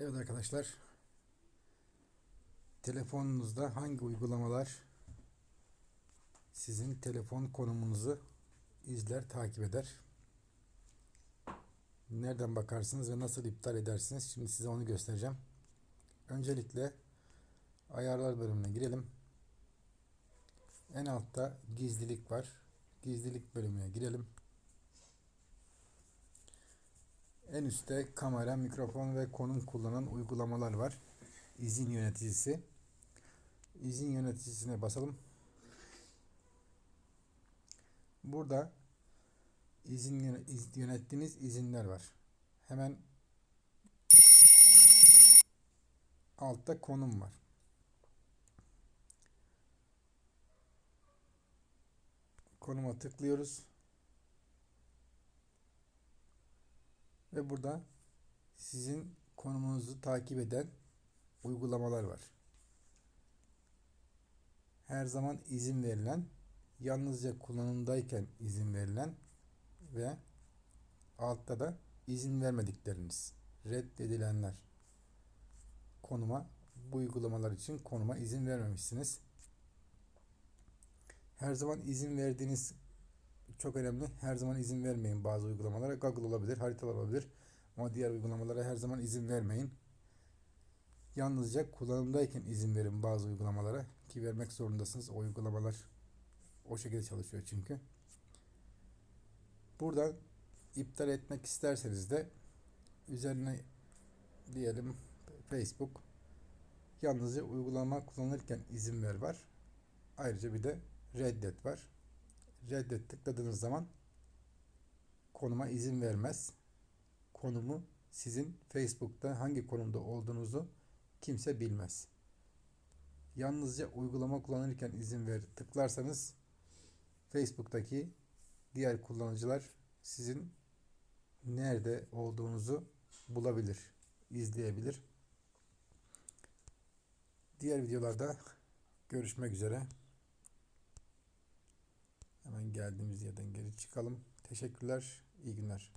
Evet arkadaşlar. Telefonunuzda hangi uygulamalar sizin telefon konumunuzu izler, takip eder? Nereden bakarsınız ve nasıl iptal edersiniz? Şimdi size onu göstereceğim. Öncelikle ayarlar bölümüne girelim. En altta gizlilik var. Gizlilik bölümüne girelim. En üstte kamera, mikrofon ve konum kullanan uygulamalar var. İzin yöneticisi. İzin yöneticisine basalım. Burada izin yöne- iz- yönettiğiniz izinler var. Hemen altta konum var. Konuma tıklıyoruz. Ve burada sizin konumunuzu takip eden uygulamalar var. Her zaman izin verilen, yalnızca kullanımdayken izin verilen ve altta da izin vermedikleriniz, reddedilenler konuma bu uygulamalar için konuma izin vermemişsiniz. Her zaman izin verdiğiniz çok önemli. Her zaman izin vermeyin bazı uygulamalara. Google olabilir, haritalar olabilir. Ama diğer uygulamalara her zaman izin vermeyin. Yalnızca kullanımdayken izin verin bazı uygulamalara ki vermek zorundasınız. O uygulamalar o şekilde çalışıyor çünkü. Buradan iptal etmek isterseniz de üzerine diyelim Facebook yalnızca uygulama kullanırken izin ver var. Ayrıca bir de reddet var. Reddet tıkladığınız zaman konuma izin vermez. Konumu sizin Facebook'ta hangi konumda olduğunuzu kimse bilmez. Yalnızca uygulama kullanırken izin ver tıklarsanız Facebook'taki diğer kullanıcılar sizin nerede olduğunuzu bulabilir, izleyebilir. Diğer videolarda görüşmek üzere. Geldiğimiz yerden geri çıkalım. Teşekkürler, iyi günler.